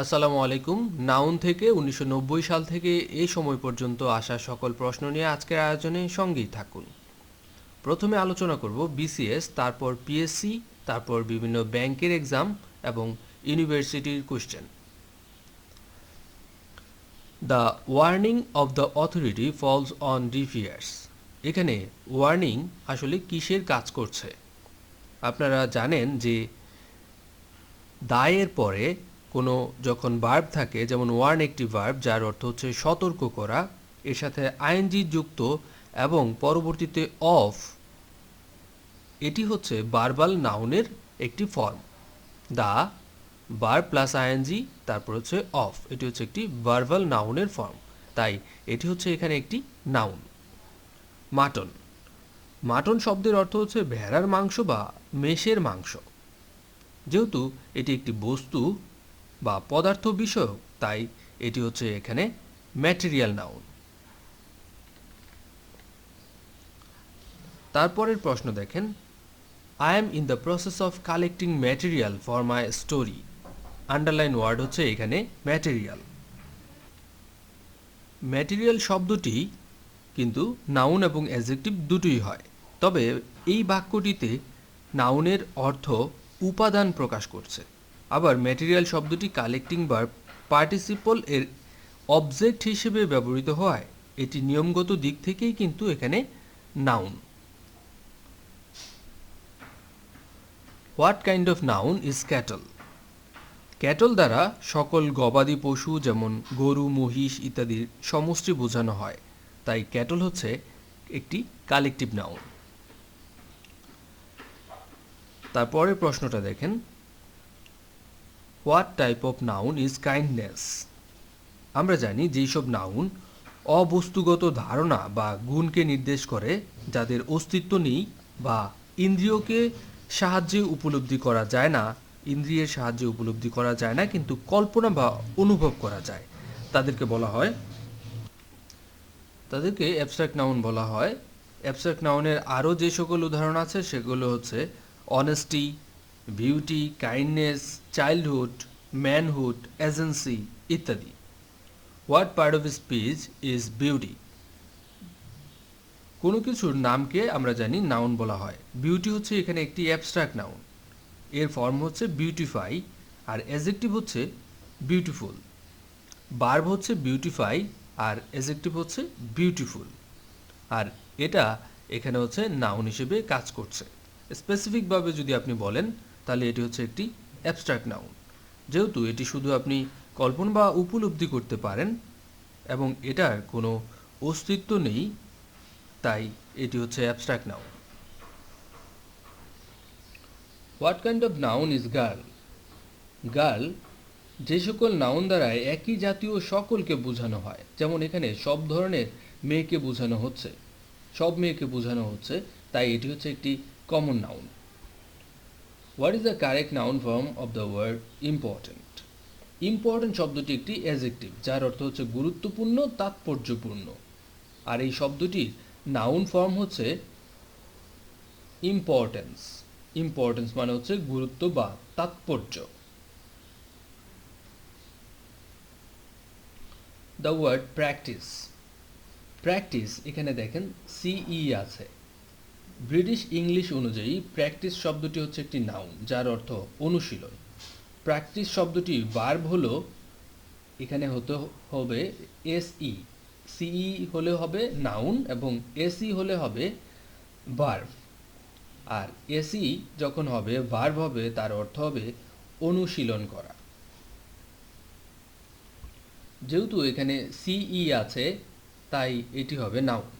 আসসালামু আলাইকুম। নাউন থেকে উনিশশো নব্বই সাল থেকে এই সময় পর্যন্ত আসা সকল প্রশ্ন নিয়ে আজকের আয়োজনে সঙ্গেই থাকুন। প্রথমে আলোচনা করব বিসিএস, তারপর পিএসসি, তারপর বিভিন্ন ব্যাংকের এক্সাম এবং ইউনিভার্সিটির question. The warning of the authority falls on defiers এখানে ওয়ার্নিং আসলে কিসের কাজ করছে? আপনারা জানেন যে দায়ের পরে কোনো যখন ভার্ব থাকে, যেমন ওয়ার্ন একটি ভার্ব যার অর্থ হচ্ছে সতর্ক করা, এর সাথে আইএনজি যুক্ত এবং পরবর্তীতে অফ এটি হচ্ছে বারবাল নাউনের একটি ফর্ম দা বার প্লাস আইএনজি তারপর হচ্ছে অফ এটি হচ্ছে একটি ভার্বাল নাউনের ফর্ম তাই এটি হচ্ছে এখানে একটি নাউন মাটন মাটন শব্দের অর্থ হচ্ছে ভেড়ার মাংস বা মেষের মাংস। যেহেতু এটি একটি বস্তু বা পদার্থ বিষয়ক, তাই এটি হচ্ছে এখানে ম্যাটেরিয়াল নাউন তারপরের প্রশ্ন দেখেন I am in the process of collecting material for my story underline word হচ্ছে এখানে ম্যাটেরিয়াল ম্যাটেরিয়াল শব্দটি কিন্তু নাউন এবং অ্যাজেক্টিভ দুটোই হয়। তবে এই বাক্যটিতে নাউনের অর্থ উপাদান প্রকাশ করছে। আবার ম্যাটেরিয়াল শব্দটি কালেক্টিং বা পার্টিসিপল এর অবজেক্ট হিসেবে ব্যবহৃত হয়। এটি নিয়মগত দিক থেকেই কিন্তু এখানে noun what kind of noun is cattle cattle দ্বারা সকল গবাদি পশু, যেমন গরু, মহিষ ইত্যাদির সমষ্টি বোঝানো হয়। তাই ক্যাটল হচ্ছে একটি কালেকটিভ নাউন তারপরের প্রশ্নটা দেখেন। What type of noun is kindness আমরা জানি যেসব নাউন অবস্তুগত ধারণা বা গুণকে নির্দেশ করে, যাদের অস্তিত্ব নেই বা ইন্দ্রিয়কে সাহায্যে উপলব্ধি করা যায় না, ইন্দ্রিয়ের সাহায্যে উপলব্ধি করা যায় না, কিন্তু কল্পনা বা অনুভব করা যায়। তাদেরকে বলা হয়, তাদেরকে অ্যাবস্ট্রাক্ট নাউন বলা হয়। অ্যাবস্ট্রাক্ট নাউনের আরও যে সকল উদাহরণ আছে, সেগুলো হচ্ছে honesty beauty kindness childhood manhood agency ইত্যাদি। What part of speech is beauty কোনো কিছুর নামকে আমরা জানি নাউন বলা হয়। বিউটি হচ্ছে এখানে একটি অ্যাবস্ট্রাক্ট নাউন এর ফর্ম হচ্ছে বিউটিফাই আর অ্যাজেক্টিভ হচ্ছে বিউটিফুল বার্ব হচ্ছে বিউটিফাই আর অ্যাজেক্টিভ হচ্ছে বিউটিফুল আর এটা এখানে হচ্ছে নাউন হিসেবে কাজ করছে। স্পেসিফিকভাবে যদি আপনি বলেন তাহলে এটি হচ্ছে একটি অ্যাবস্ট্রাক্ট নাউন যেহেতু এটি শুধু আপনি কল্পনা বা উপলব্ধি করতে পারেন এবং এটার কোনো অস্তিত্ব নেই, তাই এটি হচ্ছে abstract noun what kind of noun is girl girl যে সকল নাউন দ্বারা একই জাতীয় সকলকে বোঝানো হয়, যেমন এখানে সব ধরনের মেয়েকে বোঝানো হচ্ছে। সব মেয়েকে বোঝানো হচ্ছে, তাই এটি হচ্ছে একটি common noun what is the correct noun form of the word important important শব্দটি একটি অ্যাজেক্টিভ যার অর্থ হচ্ছে গুরুত্বপূর্ণ, তাৎপর্যপূর্ণ। আর এই শব্দটির নাউন ফর্ম হচ্ছে ইম্পর্টেন্স ইম্পর্টেন্স মানে হচ্ছে গুরুত্ব বা তাৎপর্য। দ্য ওয়ার্ড প্র্যাকটিস প্র্যাকটিস এখানে দেখেন সিই আছে। ব্রিটিশ ইংলিশ অনুযায়ী প্র্যাকটিস শব্দটি হচ্ছে একটি নাউন যার অর্থ অনুশীলন। প্র্যাকটিস শব্দটি বার্ব হলো, এখানে হতে হবে এসই সিই হলে হবে নাউন এবং এসি হলে হবে ভার্ভ আর এসি যখন হবে ভার্ভ হবে, তার অর্থ হবে অনুশীলন করা। যেহেতু এখানে সিই আছে, তাই এটি হবে noun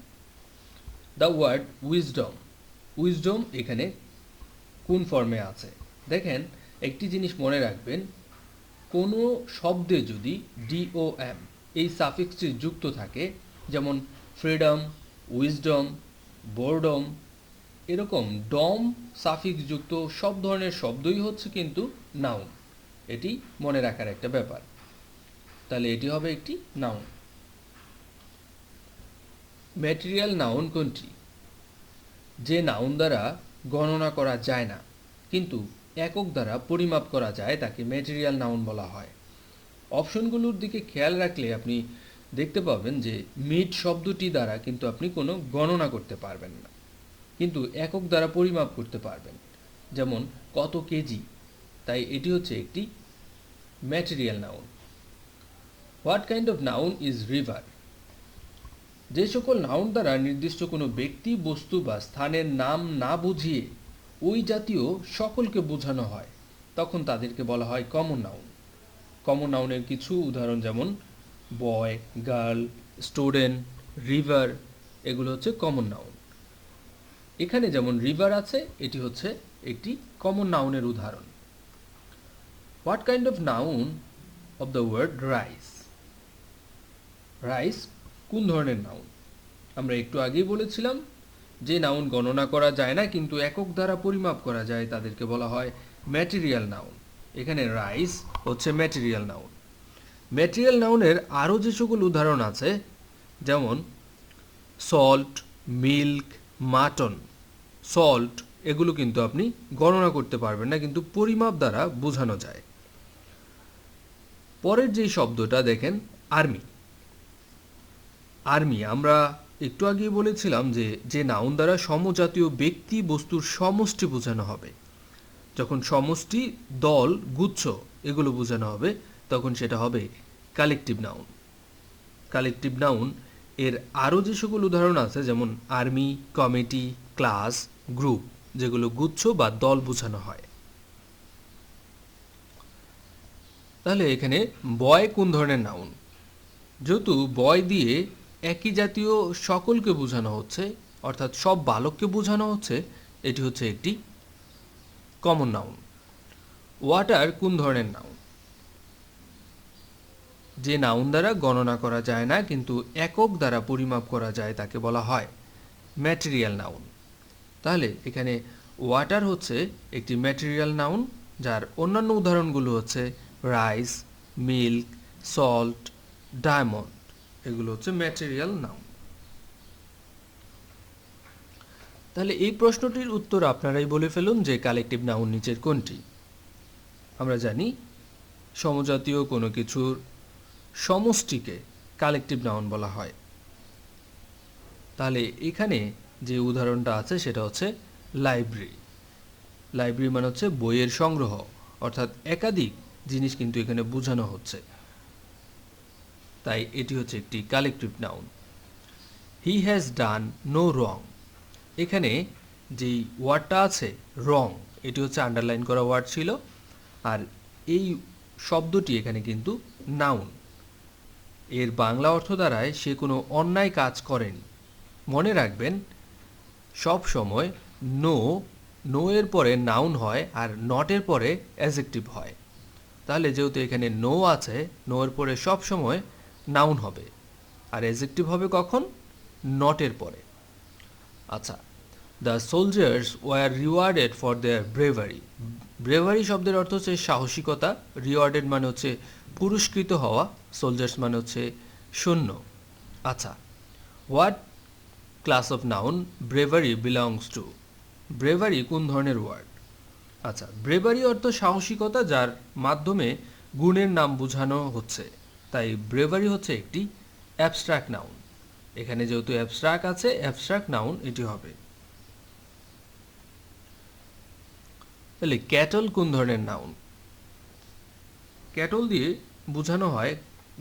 the word wisdom wisdom এখানে কোন ফর্মে আছে? দেখেন, একটি জিনিস মনে রাখবেন, কোনো শব্দে যদি ডিওএম এই সাফিক্সটি যুক্ত থাকে, যেমন ফ্রিডম উইজডম বোর্ডম এরকম ডম সাফিক্স যুক্ত সব ধরনের শব্দই হচ্ছে কিন্তু নাউন এটি মনে রাখার একটা ব্যাপার। তাহলে এটি হবে একটি নাউন ম্যাটেরিয়াল নাউন কোনটি? যে নাউন দ্বারা গণনা করা যায় না, কিন্তু একক দ্বারা পরিমাপ করা যায় তাকে ম্যাটেরিয়াল নাউন বলা হয়। অপশনগুলোর দিকে খেয়াল রাখলে আপনি দেখতে পাবেন যে মিট শব্দটি দ্বারা কিন্তু আপনি কোনো গণনা করতে পারবেন না, কিন্তু একক দ্বারা পরিমাপ করতে পারবেন। যেমন কত কেজি তাই এটি হচ্ছে একটি material noun. What kind of noun is river যে সকল নাউন দ্বারা নির্দিষ্ট কোনো ব্যক্তি, বস্তু বা স্থানের নাম না বুঝিয়ে ওই জাতীয় সকলকে বোঝানো হয়, তখন তাদেরকে বলা হয় কমন নাউন কমন নাউনের কিছু উদাহরণ যেমন বয় গার্ল স্টুডেন্ট রিভার এগুলো হচ্ছে কমন নাউন এখানে যেমন রিভার আছে, এটি হচ্ছে একটি কমন নাউনের উদাহরণ। What kind of noun of the word rice rice কোন ধরনের নাউন আমরা একটু আগেই বলেছিলাম যে নাউন গণনা করা যায় না, কিন্তু একক দ্বারা পরিমাপ করা যায়, তাদেরকে বলা হয় ম্যাটেরিয়াল নাউন এখানে রাইস হচ্ছে ম্যাটেরিয়াল নাউন ম্যাটেরিয়াল নাউনের আরও যে সকল উদাহরণ আছে, যেমন সল্ট মিল্ক মাটন সল্ট এগুলো কিন্তু আপনি গণনা করতে পারবেন না, কিন্তু পরিমাপ দ্বারা বোঝানো যায়। পরের যেই শব্দটা দেখেন আর্মি আর্মি, আমরা একটু আগে বলেছিলাম যে যে নাউন দ্বারা সমজাতীয় ব্যক্তি বস্তুর সমষ্টি বোঝানো হবে। যখন সমষ্টি, দল, গুচ্ছ এগুলো বোঝানো হবে, তখন সেটা হবে কালেকটিভ নাউন কালেকটিভ নাউন এর আরও যে সকল উদাহরণ আছে, যেমন আর্মি, কমিটি, ক্লাস, গ্রুপ, যেগুলো গুচ্ছ বা দল বোঝানো হয়। তাহলে এখানে বয় কোন ধরনের নাউন? যেহেতু বয় দিয়ে একই জাতীয় সকলকে বোঝানো হচ্ছে, অর্থাৎ সব বালককে বোঝানো হচ্ছে, এটি হচ্ছে একটি কমন নাউন ওয়াটার কোন ধরনের নাউন যে নাউন দ্বারা গণনা করা যায় না, কিন্তু একক দ্বারা পরিমাপ করা যায় তাকে বলা হয় ম্যাটেরিয়াল নাউন তাহলে এখানে ওয়াটার হচ্ছে একটি ম্যাটেরিয়াল নাউন যার অন্যান্য উদাহরণগুলো হচ্ছে রাইস মিল্ক সল্ট ডায়মন্ড এগুলো হচ্ছে ম্যাটেরিয়াল নাউন তাহলে এই প্রশ্নটির উত্তর আপনারাই বলে ফেলুন যে কালেকটিভ নাউন নিচের কোনটি। আমরা জানি সমজাতীয় কোনো কিছুর সমষ্টিকে কালেকটিভ নাউন বলা হয়। তাহলে এখানে যে উদাহরণটা আছে সেটা হচ্ছে লাইব্রেরি লাইব্রেরি মানে হচ্ছে বইয়ের সংগ্রহ, অর্থাৎ একাধিক জিনিস কিন্তু এখানে বোঝানো হচ্ছে। তাই এটি হচ্ছে একটি collective noun he has done no wrong এখানে যেই ওয়ার্ডটা আছে রং এটি হচ্ছে আন্ডারলাইন করা ওয়ার্ড ছিল, আর এই শব্দটি এখানে কিন্তু নাউন এর বাংলা অর্থ দ্বারায় সে কোনো অন্যায় কাজ করেনি। মনে রাখবেন, সব সময় নো নো এর পরে নাউন হয় আর নটের পরে অ্যাজেক্টিভ হয়। তাহলে যেহেতু এখানে নো আছে নো এর পরে সব সময় নাউন হবে। আর অ্যাজেক্টিভ হবে কখন? নটের পরে। আচ্ছা the soldiers were rewarded for their bravery bravery শব্দের অর্থ হচ্ছে সাহসিকতা। রিওয়ার্ডেড মানে হচ্ছে পুরস্কৃত হওয়া। সোলজার্স মানে হচ্ছে শূন্য। আচ্ছা what class of noun bravery belongs to bravery কোন ধরনের ওয়ার্ড আচ্ছা ব্রেভারি অর্থ সাহসিকতা যার মাধ্যমে গুণের নাম বোঝানো হচ্ছে। তাই ব্রেভারি হচ্ছে একটি অ্যাবস্ট্রাক্ট নাউন এখানে যেহেতু অ্যাবস্ট্রাক্ট আছে অ্যাবস্ট্রাক্ট নাউন এটি হবে। তাহলে ক্যাটল কোন ধরনের নাউন ক্যাটল দিয়ে বোঝানো হয়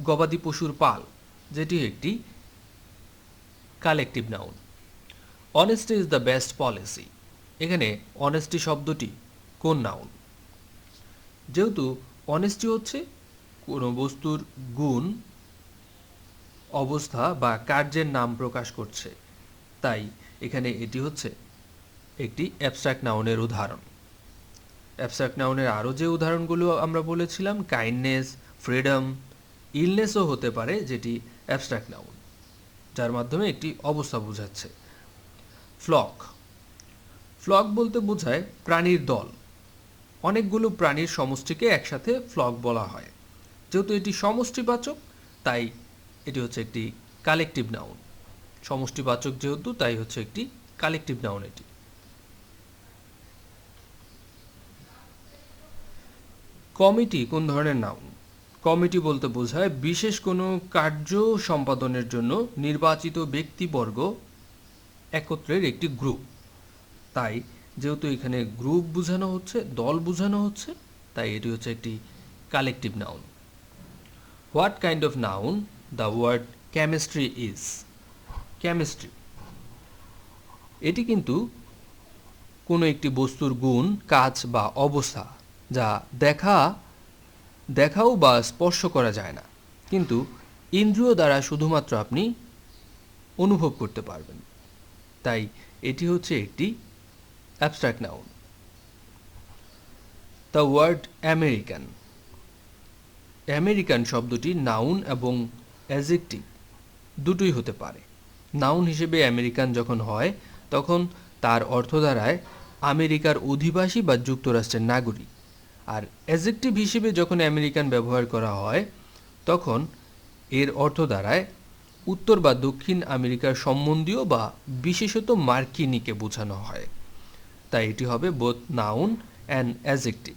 গবাদি পশুর পাল, যেটি একটি collective noun honesty is the best policy এখানে অনেস্টি শব্দটি কোন নাউন যেহেতু অনেস্টি হচ্ছে কোনো বস্তুর গুণ, অবস্থা বা কার্যের নাম প্রকাশ করছে। তাই এখানে এটি হচ্ছে একটি অ্যাবস্ট্রাক্ট নাউনের উদাহরণ। অ্যাবস্ট্রাক্ট নাউনের আরও যে উদাহরণগুলো আমরা বলেছিলাম কাইন্ডনেস ফ্রিডম ইলনেসও হতে পারে, যেটি অ্যাবস্ট্রাক্ট নাউন যার মাধ্যমে একটি অবস্থা বোঝাচ্ছে। ফ্লক ফ্লক বলতে বোঝায় প্রাণীর দল। অনেকগুলো প্রাণীর সমষ্টিকে একসাথে ফ্লক বলা হয়। যেহেতু এটি সমষ্টিবাচক, তাই এটি হচ্ছে একটি কালেকটিভ নাউন সমষ্টিবাচক যেহেতু, তাই হচ্ছে একটি কালেকটিভ নাউন এটি। কমিটি কোন ধরনের নাউন কমিটি বলতে বোঝায় বিশেষ কোনো কার্য সম্পাদনের জন্য নির্বাচিত ব্যক্তিবর্গ একত্রের একটি গ্রুপ তাই যেহেতু এখানে গ্রুপ বোঝানো হচ্ছে, দল বোঝানো হচ্ছে, তাই এটি হচ্ছে একটি collective noun what kind of noun the word chemistry is chemistry এটি কিন্তু কোনো একটি বস্তুর গুণ, কাজ বা অবস্থা যা দেখা, দেখাও বা স্পর্শ করা যায় না। কিন্তু ইন্দ্রিয় দ্বারা শুধুমাত্র আপনি অনুভব করতে পারবেন। তাই এটি হচ্ছে একটি abstract noun the word American American শব্দটি নাউন এবং অ্যাজেক্টিভ দুটোই হতে পারে। নাউন হিসেবে আমেরিকান যখন হয়, তখন তার অর্থ দাঁড়ায় আমেরিকার অধিবাসী বা যুক্তরাষ্ট্রের নাগরিক। আর অ্যাজেক্টিভ হিসেবে যখন আমেরিকান ব্যবহার করা হয়, তখন এর অর্থ দাঁড়ায় উত্তর বা দক্ষিণ আমেরিকার সম্বন্ধীয় বা বিশেষত মার্কিনিকে বোঝানো হয়। তাই এটি হবে both noun and adjective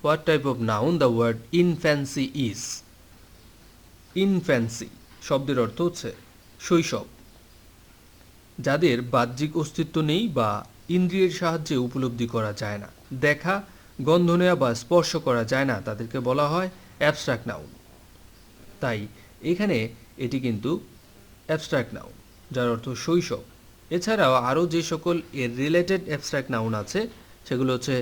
What type of noun the word infancy is? Infancy, শব্দের অর্থ হচ্ছে শৈশব। যাদের বাহ্যিক অস্তিত্ব নেই বা ইন্দ্রিয়ের সাহায্যে উপলব্ধি করা যায় না, দেখা, গন্ধ নেওয়া বা স্পর্শ করা যায় না, তাদেরকে বলা হয় অ্যাবস্ট্রাক্ট নাউন তাই এখানে এটি কিন্তু অ্যাবস্ট্রাক্ট নাউন যার অর্থ শৈশব। এছাড়াও আরও যে সকল এর রিলেটেড অ্যাবস্ট্রাক্ট নাউন আছে, সেগুলো হচ্ছে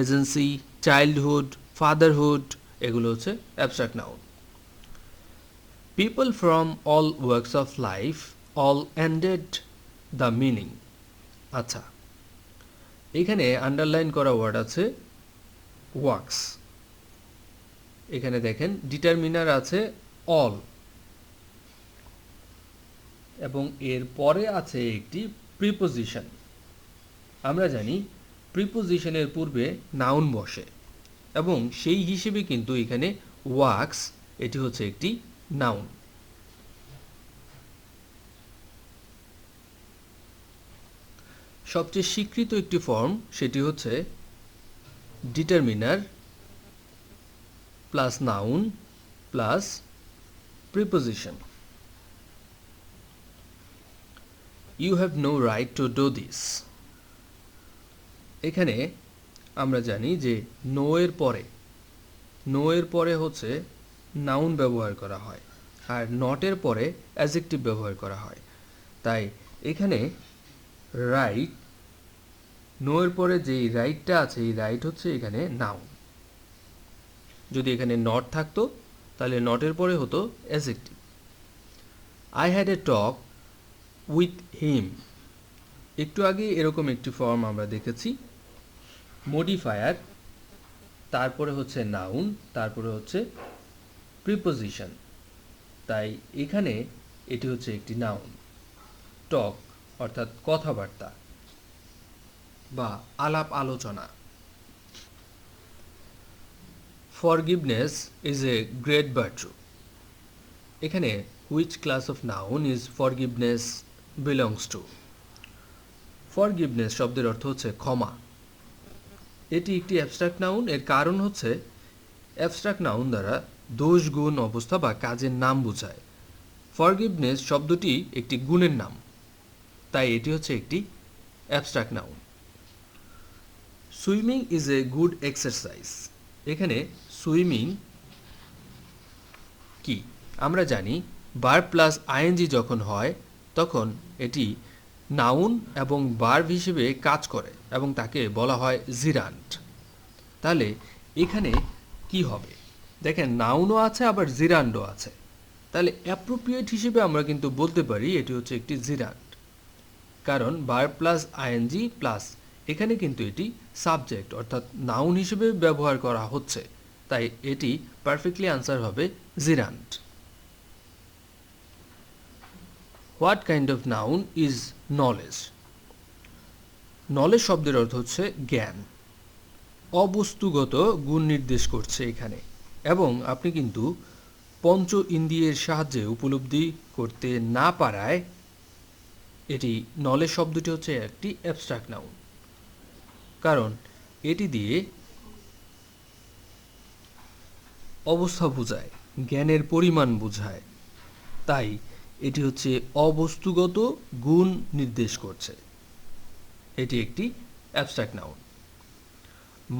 এজেন্সি চাইল্ডহুড ফাদারহুড এগুলো হচ্ছে abstract noun people from all works of life all ended the meaning আচ্ছা এখানে আন্ডারলাইন করা ওয়ার্ড আছে ওয়ার্কস এখানে দেখেন ডিটারমিনার আছে অল এবং এর পরে আছে একটি প্রিপোজিশন আমরা জানি প্রিপোজিশনের পূর্বে নাউন বসে এবং সেই হিসেবে কিন্তু এখানে ওয়াক্স এটি হচ্ছে একটি নাউন সবচেয়ে স্বীকৃত একটি ফর্ম সেটি হচ্ছে determiner plus noun plus preposition you have no right to do this এখানে আমরা জানি যে নো এর পরে নো এর পরে হচ্ছে নাউন ব্যবহার করা হয় আর নটের পরে অ্যাজেক্টিভ ব্যবহার করা হয়। তাই এখানে রাইট নো এর পরে যেই রাইটটা আছে, এই রাইট হচ্ছে এখানে নাউন যদি এখানে নট থাকতো, তাহলে নটের পরে হতো adjective I had a talk with him একটু আগে এরকম একটি ফর্ম আমরা দেখেছি। মডিফায়ার তারপরে হচ্ছে নাউন তারপরে হচ্ছে প্রিপোজিশন তাই এখানে এটি হচ্ছে একটি নাউন টক অর্থাৎ কথাবার্তা বা আলাপ আলোচনা। Forgiveness is a great virtue এখানে which class of noun is forgiveness belongs to forgiveness শব্দের অর্থ হচ্ছে ক্ষমা। এটি একটি অ্যাবস্ট্রাক্ট নাউন এর কারণ হচ্ছে অ্যাবস্ট্রাক্ট নাউন দ্বারা দোষ, গুণ, অবস্থা বা কাজের নাম বোঝায়। ফরগিভনেস শব্দটি একটি গুণের নাম, তাই এটি হচ্ছে একটি abstract noun swimming is a good exercise এখানে সুইমিং কি? আমরা জানি বার প্লাস আইএনজি যখন হয়, তখন এটি নাউন এবং বার্ব হিসেবে কাজ করে এবং তাকে বলা হয় জিরান্ট। তাহলে এখানে কি হবে? দেখেন, নাউনও আছে, আবার জিরান্ডও আছে। তাহলে অ্যাপ্রোপ্রিয়েট হিসেবে আমরা কিন্তু বলতে পারি এটি হচ্ছে একটি জিরান্ট। কারণ বার প্লাস আইএনজি প্লাস এখানে কিন্তু এটি সাবজেক্ট, অর্থাৎ নাউন হিসেবে ব্যবহার করা হচ্ছে। তাই এটি পারফেক্টলি আনসার হবে gerund. What kind of noun is knowledge knowledge শব্দের অর্থ হচ্ছে জ্ঞান। অবস্তুগত গুণ নির্দেশ করছে এখানে। এবং আপনি কিন্তু পঞ্চ ইন্দ্রিয়ের সাহায্যে উপলব্ধি করতে না পারায় এটি নলেজ শব্দটি হচ্ছে একটি অ্যাবস্ট্রাক্ট নাউন কারণ এটি দিয়ে অবস্থা বোঝায়, জ্ঞানের পরিমাণ বোঝায়। তাই এটি হচ্ছে অবস্তুগত গুণ নির্দেশ করছে। এটি একটি অ্যাবস্ট্রাক্ট নাউন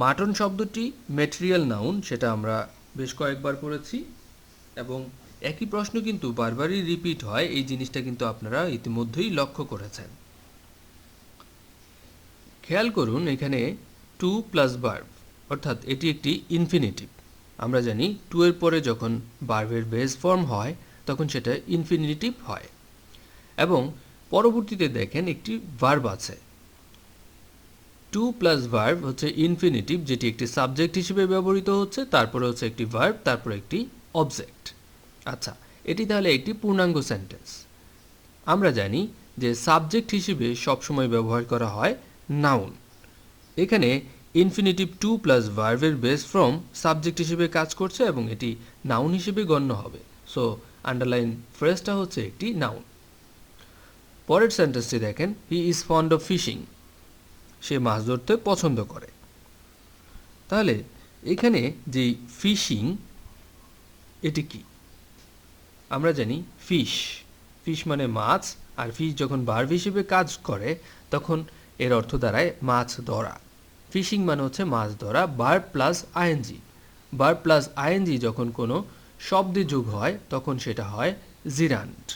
মাটন শব্দটি মেটেরিয়াল নাউন সেটা আমরা বেশ কয়েকবার করেছি এবং একই প্রশ্ন কিন্তু বারবারই রিপিট হয়, এই জিনিসটা কিন্তু আপনারা ইতিমধ্যেই লক্ষ্য করেছেন। খেয়াল করুন এখানে টু প্লাস বার্ব অর্থাৎ এটি একটি ইনফিনিটিভ আমরা জানি টু এর পরে যখন বার্বের বেস ফর্ম হয় তখন সেটা ইনফিনিটিভ হয়। এবং পরবর্তীতে দেখেন একটি ভার্ব আছে। টু প্লাস ভার্ব হচ্ছে ইনফিনিটিভ যেটি একটি সাবজেক্ট হিসেবে ব্যবহৃত হচ্ছে, তারপরে হচ্ছে একটি ভার্ব তারপরে একটি অবজেক্ট আচ্ছা এটি তাহলে একটি পূর্ণাঙ্গ সেন্টেন্স আমরা জানি যে সাবজেক্ট হিসেবে সবসময় ব্যবহার করা হয় নাউন এখানে ইনফিনিটিভ টু প্লাস ভার্ভের বেস ফ্রম সাবজেক্ট হিসেবে কাজ করছে এবং এটি নাউন হিসেবে গণ্য হবে। সো আন্ডারলাইন ফ্রেজটা হচ্ছে একটি নাউন পরের সেন্টেন্সটি দেখেন he is fond of fishing সে মাছ ধরতে পছন্দ করে। তাহলে, এখানে যে ফিশিং এটি কি? আমরা জানি ফিশ ফিশ মানে মাছ, আর ফিশ যখন বার্ব হিসেবে কাজ করে, তখন এর অর্থ দাঁড়ায় মাছ ধরা। ফিশিং মানে হচ্ছে মাছ ধরা বার প্লাস আইএনজি বার প্লাস আইএনজি যখন কোনো শব্দে যোগ হয়, তখন সেটা হয় জিরান্ট।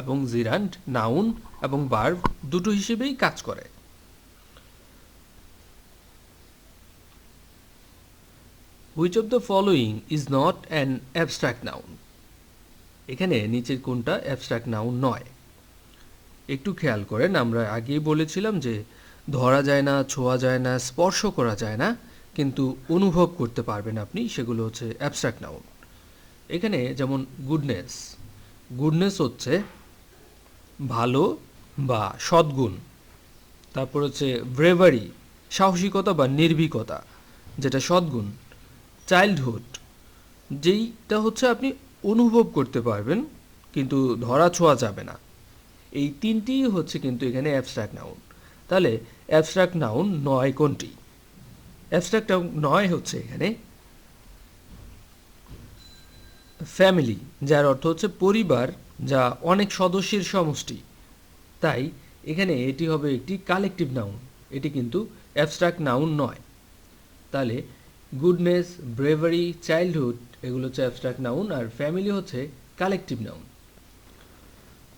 এবং জিরান্ট, নাউন এবং বার্ব দুটো হিসেবেই কাজ করে। Which of the following is not an abstract noun এখানে নিচের কোনটা অ্যাবস্ট্রাক্ট নাউন নয়। একটু খেয়াল করেন, আমরা আগেই বলেছিলাম যে ধরা যায় না, ছোঁয়া যায় না, স্পর্শ করা যায় না, কিন্তু অনুভব করতে পারবেন আপনি, সেগুলো হচ্ছে অ্যাবস্ট্রাক্ট নাউন এখানে যেমন গুডনেস গুডনেস হচ্ছে ভালো বা সদ্গুণ। তারপর হচ্ছে ব্রেভারি সাহসিকতা বা নির্ভীকতা, যেটা সদ্গুণ। চাইল্ডহুড যেইটা হচ্ছে আপনি অনুভব করতে পারবেন, কিন্তু ধরা ছোঁয়া যাবে না। এই তিনটি হচ্ছে কিন্তু এখানে অ্যাবস্ট্রাক্ট নাউন তাহলে অ্যাবস্ট্রাক্ট নাউন নয় কোনটি? অ্যাবস্ট্রাক্ট নয় হচ্ছে এখানে ফ্যামিলি যার অর্থ হচ্ছে পরিবার, যা অনেক সদস্যের সমষ্টি। তাই এখানে এটি হবে একটি কালেকটিভ নাউন এটি কিন্তু অ্যাবস্ট্রাক্ট নাউন নয়। তাহলে গুডনেস ব্রেভারি চাইল্ডহুড এগুলো হচ্ছে অ্যাবস্ট্রাক্ট নাউন আর ফ্যামিলি হচ্ছে collective noun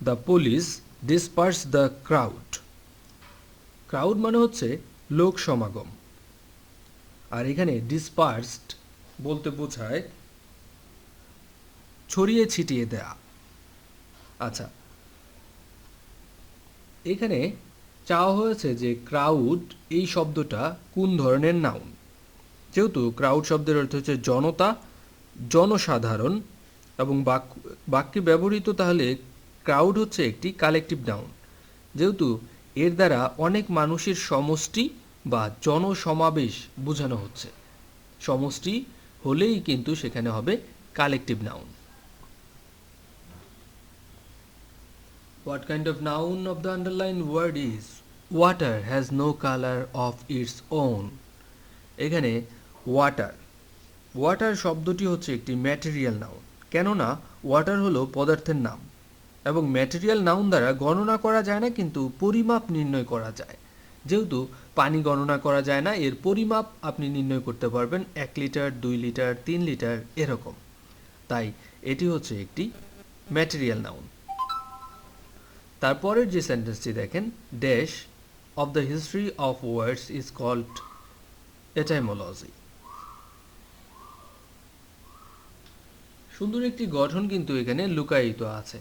the police disperse the crowd crowd মানে হচ্ছে লোক সমাগম। আর এখানে ডিসপার্সড বলতে বোঝায় ছড়িয়ে ছিটিয়ে দেয়া। আচ্ছা। এখানে চাওয়া হয়েছে যে ক্রাউড এই শব্দটা কোন ধরনের নাউন যেহেতু ক্রাউড শব্দের অর্থ হচ্ছে জনতা, জনসাধারণ এবং বাক্য ব্যবহৃত তাহলে ক্রাউড হচ্ছে একটি কালেকটিভ নাউন যেহেতু এর দ্বারা অনেক মানুষের সমষ্টি বা জনসমাবেশ বোঝানো হচ্ছে। সমষ্টি হলেই কিন্তু সেখানে হবে collective noun What kind of noun of the underlined word is? Water has no color of its own. এখানে ওয়াটার ওয়াটার শব্দটি হচ্ছে একটি ম্যাটেরিয়াল নাউন কেননা ওয়াটার হলো পদার্থের নাম। এবং ম্যাটেরিয়াল নাউন দ্বারা গণনা করা যায় না, কিন্তু পরিমাপ নির্ণয় করা যায়। যেহেতু পানি গণনা করা যায় না, এর পরিমাপ আপনি নির্ণয় করতে পারবেন এক লিটার, দুই লিটার, তিন লিটার, এরকম। তাই এটি হচ্ছে একটি ম্যাটেরিয়াল নাউন তারপরের যে সেন্টেন্সটি দেখেন dash of the history of words is called etymology সুন্দর একটি গঠন কিন্তু এখানে লুকায়িত আছে।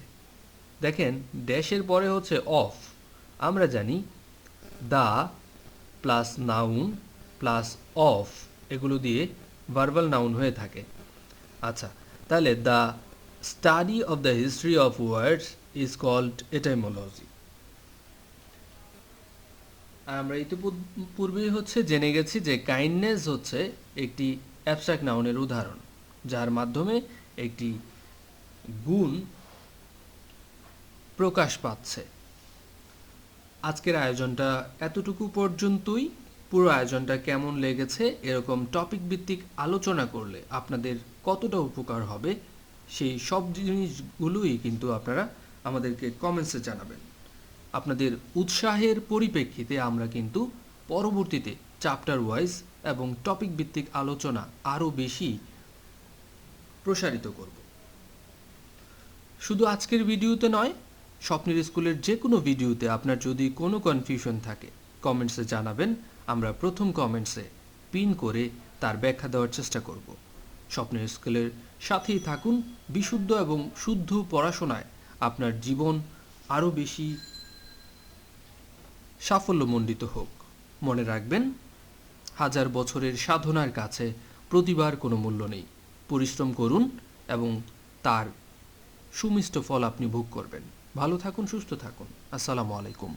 দেখেন ড্যাশের পরে হচ্ছে অফ আমরা জানি the plus noun plus of এগুলো দিয়ে ভার্বাল নাউন হয়ে থাকে। আচ্ছা তাহলে the study of the history of words is called etymology আমরা ইতিপূর্বেই হচ্ছে জেনে গেছি যে কাইন্ডনেস হচ্ছে একটি অ্যাবস্ট্রাক্ট নাউনের উদাহরণ, যার মাধ্যমে একটি গুণ প্রকাশ পাচ্ছে। আজকের আয়োজনটা এতটুকু পর্যন্তই। পুরো আয়োজনটা কেমন লেগেছে, এরকম টপিক ভিত্তিক আলোচনা করলে আপনাদের কতটা উপকার হবে, সেই সব জিনিসগুলোই কিন্তু আপনারা আমাদেরকে কমেন্টসে জানাবেন। আপনাদের উৎসাহের পরিপ্রেক্ষিতে আমরা কিন্তু পরবর্তীতে চ্যাপ্টার ওয়াইজ এবং টপিক ভিত্তিক আলোচনা আরও বেশি প্রসারিত করব। শুধু আজকের ভিডিওতে নয়, স্বপ্নের স্কুলের যে কোনো ভিডিওতে আপনার যদি কোনো কনফিউশন থাকে কমেন্টসে জানাবেন, আমরা প্রথম কমেন্টসে পিন করে তার ব্যাখ্যা দেওয়ার চেষ্টা করব। স্বপ্নের স্কুলের সাথেই থাকুন, বিশুদ্ধ এবং শুদ্ধ পড়াশোনায় আপনার জীবন আরও বেশি সাফল্যমণ্ডিত হোক। মনে রাখবেন, হাজার বছরের সাধনার কাছে প্রতিবার কোনো মূল্য নেই। পরিশ্রম করুন এবং তার সুমিষ্ট ফল আপনি ভোগ করবেন। ভালো থাকুন, সুস্থ থাকুন। আসসালামু আলাইকুম।